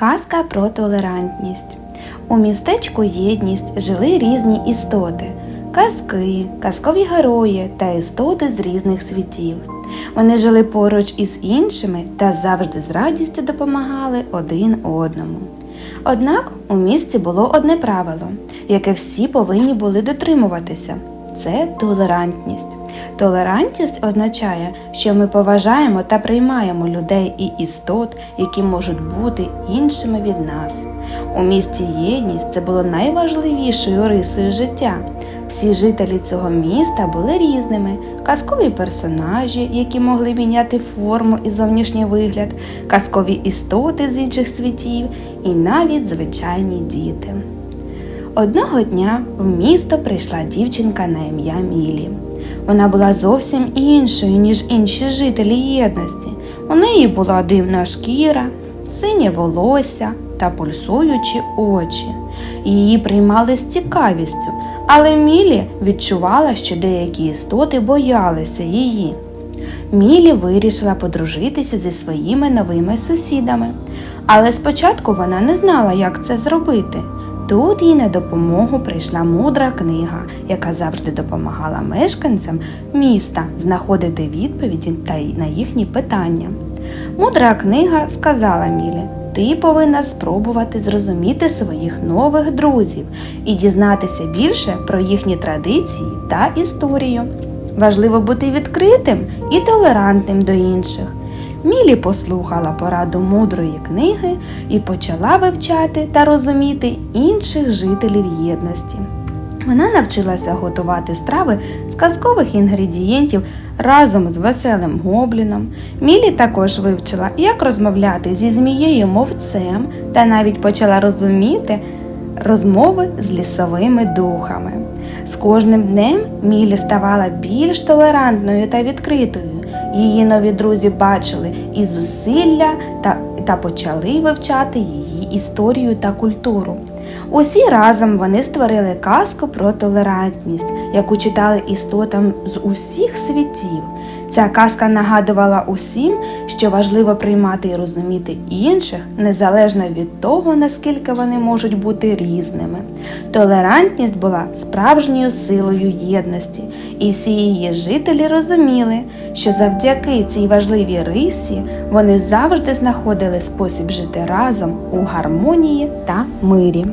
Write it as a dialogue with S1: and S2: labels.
S1: Казка про толерантність. У містечку єдність жили різні істоти казки, казкові герої та істоти з різних світів. Вони жили поруч із іншими та завжди з радістю допомагали один одному. Однак у місті було одне правило, яке всі повинні були дотримуватися це толерантність. Толерантність означає, що ми поважаємо та приймаємо людей і істот, які можуть бути іншими від нас. У місті єдність це було найважливішою рисою життя. Всі жителі цього міста були різними: казкові персонажі, які могли міняти форму і зовнішній вигляд, казкові істоти з інших світів і навіть звичайні діти. Одного дня в місто прийшла дівчинка на ім'я Мілі. Вона була зовсім іншою, ніж інші жителі єдності. У неї була дивна шкіра, синє волосся та пульсуючі очі. Її приймали з цікавістю, але Мілі відчувала, що деякі істоти боялися її. Мілі вирішила подружитися зі своїми новими сусідами, але спочатку вона не знала, як це зробити. Тут їй на допомогу прийшла мудра книга, яка завжди допомагала мешканцям міста знаходити відповіді та на їхні питання. Мудра книга сказала Мілі: ти повинна спробувати зрозуміти своїх нових друзів і дізнатися більше про їхні традиції та історію. Важливо бути відкритим і толерантним до інших. Мілі послухала пораду мудрої книги і почала вивчати та розуміти інших жителів єдності. Вона навчилася готувати страви з казкових інгредієнтів разом з веселим гобліном. Мілі також вивчила, як розмовляти зі змією мовцем та навіть почала розуміти розмови з лісовими духами. З кожним днем Мілі ставала більш толерантною та відкритою. Її нові друзі бачили і зусилля та, та почали вивчати її історію та культуру. Усі разом вони створили казку про толерантність, яку читали істотам з усіх світів. Ця казка нагадувала усім, що важливо приймати і розуміти інших незалежно від того, наскільки вони можуть бути різними. Толерантність була справжньою силою єдності, і всі її жителі розуміли, що завдяки цій важливій рисі вони завжди знаходили спосіб жити разом у гармонії та мирі.